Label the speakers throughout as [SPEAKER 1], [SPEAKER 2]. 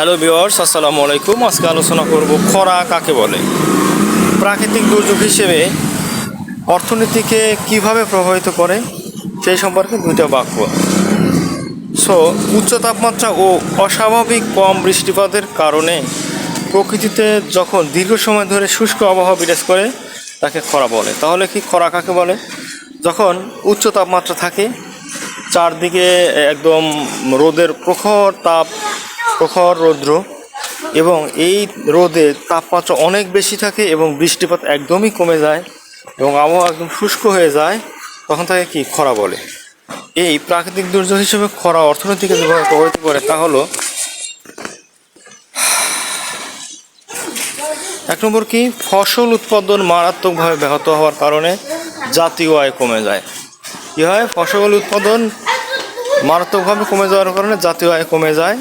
[SPEAKER 1] Hello viewers আসসালামু আলাইকুম। আজকে আলোচনা করব খরা কাকে বলে? প্রাকৃতিক দুর্যোগ হিসেবে অর্থনীতিকে কীভাবে প্রভাবিত করে সেই সম্পর্কে দুইটা বাক্য। সো উচ্চ তাপমাত্রা ও অস্বাভাবিক কম বৃষ্টিপাতের কারণে প্রকৃতিতে যখন দীর্ঘ সময় ধরে শুষ্ক আবহাওয়া বিরাজ করে, তাকে খরা বলে। তাহলে কি খরা কাকে বলে? যখন উচ্চ তাপমাত্রা থাকে, চারদিকে একদম রোদের প্রখর তাপ প্রখর রৌদ্র এবং এই রোদে তাপমাত্রা অনেক বেশি থাকে এবং বৃষ্টিপাত একদমই কমে যায় এবং আবহাওয়া একদম শুষ্ক হয়ে যায়, তখন তাকে কি খরা বলে। এই প্রাকৃতিক দুর্যোগ হিসেবে খরা অর্থনীতিকে যেভাবে প্রভাবিত করে তা হলো, এক নম্বর কি, ফসল উৎপাদন মারাত্মকভাবে ব্যাহত হওয়ার কারণে জাতীয় আয় কমে যায়। কী হয়? ফসল উৎপাদন মারাত্মকভাবে কমে যাওয়ার কারণে জাতীয় আয় কমে যায়।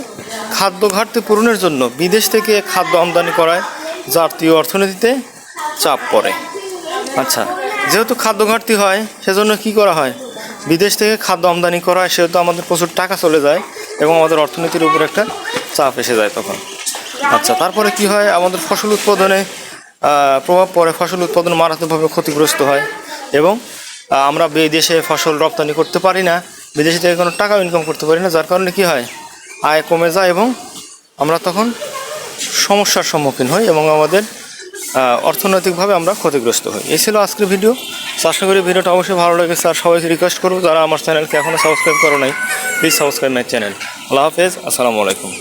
[SPEAKER 1] খাদ্য ঘাটতি পূরণের জন্য বিদেশ থেকে খাদ্য আমদানি করায় জাতীয় অর্থনীতিতে চাপ পড়ে। আচ্ছা যেহেতু খাদ্য ঘাটতি হয়, সেজন্য কি করা হয়? বিদেশ থেকে খাদ্য আমদানি করা হয় সেহেতু আমাদের প্রচুর টাকা চলে যায় এবং আমাদের অর্থনীতির উপর একটা চাপ এসে যায় তখন। আচ্ছা তারপরে কি হয়? আমাদের ফসল উৎপাদনে প্রভাব পড়ে। ফসল উৎপাদন মারাত্মকভাবে ক্ষতিগ্রস্ত হয় এবং আমরা বিদেশে ফসল রপ্তানি করতে পারি না। বিদেশে থেকে কোনো টাকাও ইনকাম করতে পারি না, যার কারণে কি হয়? আয় কমে যায় এবং আমরা তখন সমস্যার সম্মুখীন হই এবং আমাদের অর্থনৈতিকভাবে আমরা ক্ষতিগ্রস্ত হই। এই ছিল আজকের ভিডিও। আশা করি ভিডিওটা অবশ্যই ভালো লেগেছে আর সবাইকে রিকোয়েস্ট করব, যারা আমার চ্যানেলকে এখনও সাবস্ক্রাইব করো নাই প্লিজ সাবস্ক্রাইব মাই চ্যানেল আল্লাহ হাফেজ, আসসালামু আলাইকুম।